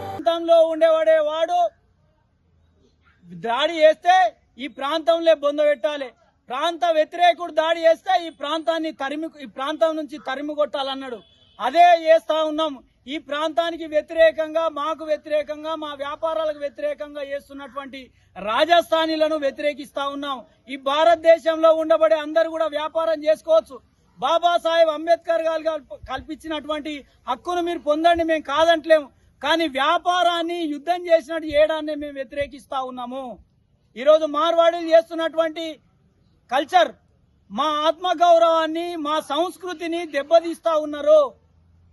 ప్రాంతంలో ఉండేవాడే వాడు. దాడి చేస్తే ఈ ప్రాంతంలో బొంద పెట్టాలి. ప్రాంత వ్యతిరేకుడు దాడి చేస్తే ఈ ప్రాంతాన్ని తరిమి ఈ ప్రాంతం నుంచి తరిమి కొట్టాలన్నాడు. అదే చేస్తా ఉన్నాం. ఈ ప్రాంతానికి వ్యతిరేకంగా మాకు వ్యతిరేకంగా మా వ్యాపారాలకు వ్యతిరేకంగా చేస్తున్నటువంటి రాజస్థానీలను వ్యతిరేకిస్తా ఉన్నాం. ఈ భారతదేశంలో ఉండబడే అందరు కూడా వ్యాపారం చేసుకోవచ్చు. బాబాసాహెబ్ అంబేద్కర్ గారు కల్ప- కల్పించినటువంటి హక్కును మీరు పొందండి మేము కాదంటలేము. కానీ వ్యాపారాన్ని యుద్ధం చేసినట్టు చేయడాన్ని మేము వ్యతిరేకిస్తా ఉన్నాము. ఈరోజు మార్వాడీలు చేస్తున్నటువంటి కల్చర్ మా ఆత్మగౌరవాన్ని మా సంస్కృతిని దెబ్బతీస్తా ఉన్నారు.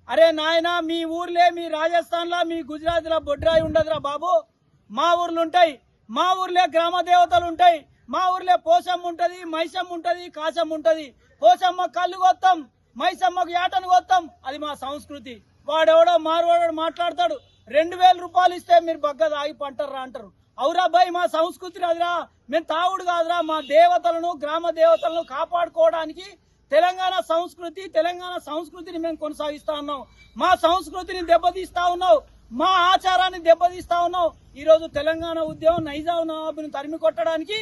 అరే నాయనా మీ ఊర్లే మీ రాజస్థాన్లో మీ గుజరాత్లో బొడ్రాయి ఉండదురా బాబు. మా ఊర్లు ఉంటాయి మా ఊర్లే గ్రామ దేవతలు ఉంటాయి మా ఊర్లో పోసమ్మ ఉంటది మైసమ్మ ఉంటది కాసమ్మ ఉంటది. పోసమ్మ కళ్ళు కొత్తాం మైసమ్మకు ఏటను కొత్తాం. అది మా సంస్కృతి. వాడెవడో మారువాడో మాట్లాడతాడు. రెండు వేల రూపాయలు ఇస్తే మీరు బగ్గ తాగి పంటారా అంటారు. అవురా బాయ్ మా సంస్కృతి అదిరా మేము తావుడు కాదురా. మా దేవతలను గ్రామ దేవతలను కాపాడుకోవడానికి తెలంగాణ సంస్కృతి తెలంగాణ సంస్కృతిని మేము కొనసాగిస్తా ఉన్నాం. మా సంస్కృతిని దెబ్బతీస్తా ఉన్నావు. మా ఆచారాన్ని దెబ్బతీస్తా ఉన్నావు. ఈరోజు తెలంగాణ ఉద్యమం నైజాం నవాబుని తరిమి కొట్టడానికి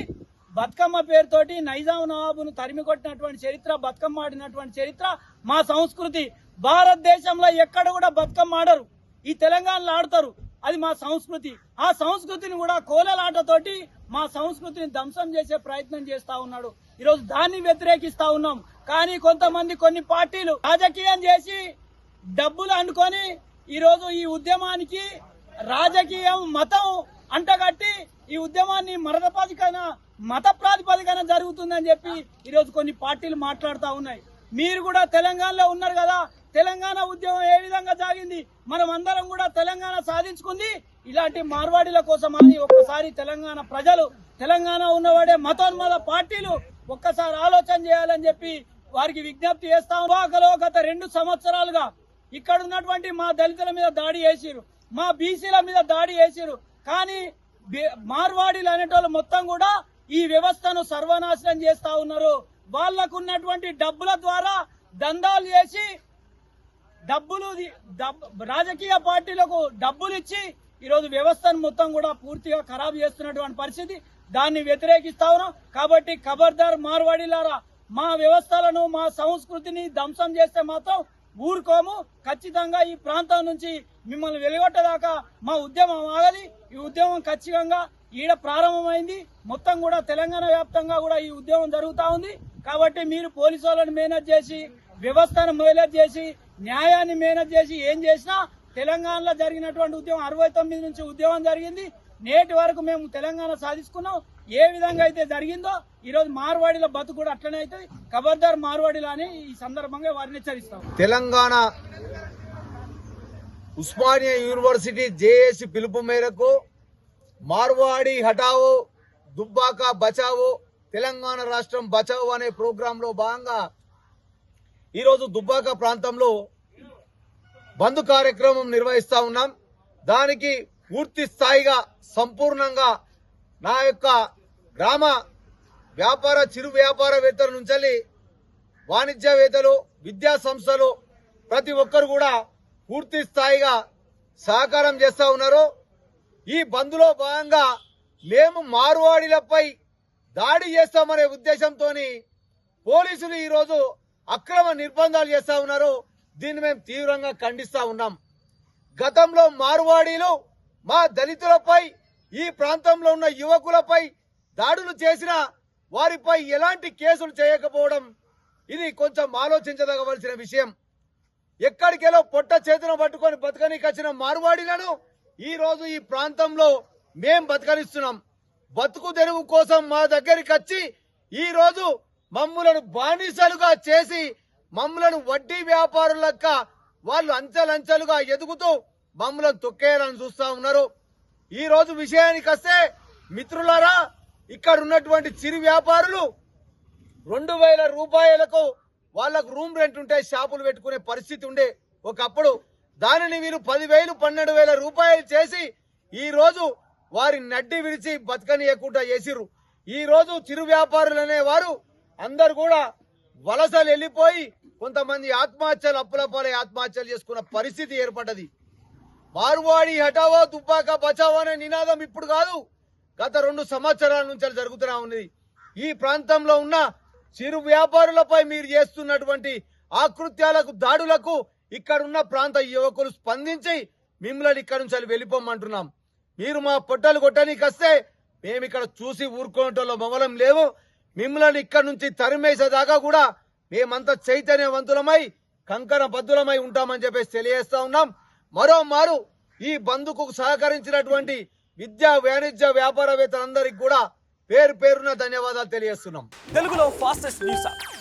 బతుకమ్మ పేరుతోటి నైజాం నవాబును తరిమి కొట్టినటువంటి చరిత్ర బతుకమ్మ ఆడినటువంటి చరిత్ర మా సంస్కృతి. భారతదేశంలో ఎక్కడ కూడా బతుకమ్మ ఆడరు. ఈ తెలంగాణలో ఆడతారు. అది మా సంస్కృతి. ఆ సంస్కృతిని కూడా కోలలాటతోటి మా సంస్కృతిని ధ్వంసం చేసే ప్రయత్నం చేస్తా ఉన్నాడు. ఈరోజు దాన్ని వ్యతిరేకిస్తా ఉన్నాం. కానీ కొంతమంది కొన్ని పార్టీలు రాజకీయం చేసి డబ్బులు అనుకొని ఈరోజు ఈ ఉద్యమానికి రాజకీయం మతం అంటగట్టి ఈ ఉద్యమాన్ని మరణ మత ప్రాతిపదికన జరుగుతుందని చెప్పి ఈరోజు కొన్ని పార్టీలు మాట్లాడుతూ ఉన్నాయి. మీరు కూడా తెలంగాణలో ఉన్నారు కదా తెలంగాణ ఉద్యమం ఏ విధంగా సాగింది? మనం అందరం కూడా తెలంగాణ సాధించుకుంది. ఇలాంటి మార్వాడీల కోసం అని ఒక్కసారి తెలంగాణ ప్రజలు తెలంగాణ ఉన్నవాడే మతోన్మత పార్టీలు ఒక్కసారి ఆలోచన చేయాలని చెప్పి వారికి విజ్ఞప్తి చేస్తాం వాకలో గత రెండు సంవత్సరాలుగా ఇక్కడ ఉన్నటువంటి మా దళితుల మీద దాడి చేసిరు మా బీసీల మీద దాడి చేసిరు కానీ మార్వాడీలు అనేటోళ్ళు మొత్తం కూడా ఈ వ్యవస్థను సర్వనాశనం చేస్తా ఉన్నారు. వాళ్ళకు ఉన్నటువంటి డబ్బుల ద్వారా దందాలు చేసి డబ్బులు రాజకీయ పార్టీలకు డబ్బులు ఇచ్చి ఈరోజు వ్యవస్థను మొత్తం కూడా పూర్తిగా ఖరాబ్ చేస్తున్నటువంటి పరిస్థితి. దాన్ని వ్యతిరేకిస్తా ఉన్నాం. కాబట్టి ఖబర్దార్ మార్వాడీలారా మా వ్యవస్థలను మా సంస్కృతిని ధ్వంసం చేస్తే మాత్రం ఊరుకోము. ఖచ్చితంగా ఈ ప్రాంతం నుంచి మిమ్మల్ని వెలుగొట్టదాకా మా ఉద్యమం ఆగది. ఈ ఉద్యమం ఖచ్చితంగా ఈడ ప్రారంభమైంది. మొత్తం కూడా తెలంగాణ వ్యాప్తంగా కూడా ఈ ఉద్యమం జరుగుతా ఉంది. కాబట్టి మీరు పోలీసు వాళ్ళని మేనేజ్ చేసి వ్యవస్థను మేనేజ్ చేసి న్యాయాన్ని మేనేజ్ చేసి ఏం చేసినా తెలంగాణలో జరిగినటువంటి ఉద్యమం అరవై తొమ్మిది నుంచి ఉద్యమం జరిగింది. నేటి వరకు మేము తెలంగాణ సాధించుకున్నాం ఏ విధంగా అయితే జరిగిందో ఈరోజు మార్వాడిలో మార్వాడీల బతుకు కూడా అట్లనే అవుతుంది. ఖబర్దార్ మార్వాడీలు అని ఈ సందర్భంగా వారిని హెచ్చరిస్తాం. తెలంగాణ ఉస్మానియా యూనివర్సిటీ జేఏసీ పిలుపు మేరకు మార్వాడి హటావో దుబ్బాక బచావో తెలంగాణ రాష్ట్రం బచావో అనే ప్రోగ్రాంలో భాగంగా ఈరోజు దుబ్బాక ప్రాంతంలో బంద్ కార్యక్రమం నిర్వహిస్తా ఉన్నాం. దానికి పూర్తి స్థాయిగా సంపూర్ణంగా నా యొక్క గ్రామ వ్యాపార చిరు వ్యాపారవేత్తల నుంచి వాణిజ్యవేత్తలు విద్యా సంస్థలు ప్రతి ఒక్కరు కూడా పూర్తి స్థాయిగా సహకారం చేస్తూ ఉన్నారు. ఈ బంద్లో భాగంగా మేము మార్వాడీలపై దాడి చేస్తామనే ఉద్దేశంతో పోలీసులు ఈరోజు అక్రమ నిర్బంధాలు చేస్తా ఉన్నారు. దీన్ని మేము తీవ్రంగా ఖండిస్తా ఉన్నాం. గతంలో మారువాడీలు మా దళితులపై ఈ ప్రాంతంలో ఉన్న యువకులపై దాడులు చేసిన వారిపై ఎలాంటి కేసులు చేయకపోవడం ఇది కొంచెం ఆలోచించదగవలసిన విషయం. ఎక్కడికెలో పొట్ట చేతున పట్టుకొని బతకనికి వచ్చిన మార్వాడీలను ఈ రోజు ఈ ప్రాంతంలో మేం బతకనిస్తున్నాం. బతుకు తెరువు కోసం మా దగ్గరికి వచ్చి ఈ రోజు మమ్ములను బానిసలుగా చేసి మమ్ములను వడ్డీ వ్యాపారులక్క వాళ్ళు అంచెలంచెలుగా ఎదుగుతూ మమ్మలను తొక్కేయాలని చూస్తా ఉన్నారు. ఈ రోజు విషయానికి వస్తే మిత్రులారా ఇక్కడ ఉన్నటువంటి చిరు వ్యాపారులు రెండు వేల రూపాయలకు వాళ్ళకు రూమ్ రెంట్ ఉంటే షాపులు పెట్టుకునే పరిస్థితి ఉండే. ఒకప్పుడు దానిని వీరు పదివేలు పన్నెండు వేల రూపాయలు చేసి ఈ రోజు వారి నడ్డి విడిచి బతకనియకుండా చేసిర్రు. ఈ రోజు చిరు వ్యాపారులు అనేవారు అందరు కూడా వలసలు వెళ్ళిపోయి కొంతమంది ఆత్మహత్యలు అప్పులపాలై ఆత్మహత్యలు చేసుకున్న పరిస్థితి ఏర్పడ్డది. మార్వాడి హటావో తుపాక బచావో అనే నినాదం ఇప్పుడు కాదు గత రెండు సంవత్సరాల నుంచి జరుగుతూనే ఉన్నది. ఈ ప్రాంతంలో ఉన్న చిరు వ్యాపారులపై మీరు చేస్తున్నటువంటి ఆకృత్యాలకు దాడులకు ఇక్కడ ఉన్న ప్రాంత యువకులు స్పందించి మిమ్మల్ని ఇక్కడ నుంచి వెళ్ళిపోమంటున్నాం. మీరు మా పొట్టలు కొట్టడానికి వస్తే మేము ఇక్కడ చూసి ఊరుకోవటంలో మమలం లేవు. మిమ్మల్ని ఇక్కడ నుంచి తరిమేసేదాకా కూడా మేమంతా చైతన్యవంతులమై కంకణ బద్దులమై ఉంటామని చెప్పేసి తెలియజేస్తా ఉన్నాం. మరో మారు ఈ బంధుకు సహకరించినటువంటి విద్యా వాణిజ్య వ్యాపారవేత్తలందరికీ కూడా పేరు పేరున ధన్యవాదాలు తెలియజేస్తున్నాం. తెలుగులో ఫాస్టెస్ట్ న్యూస్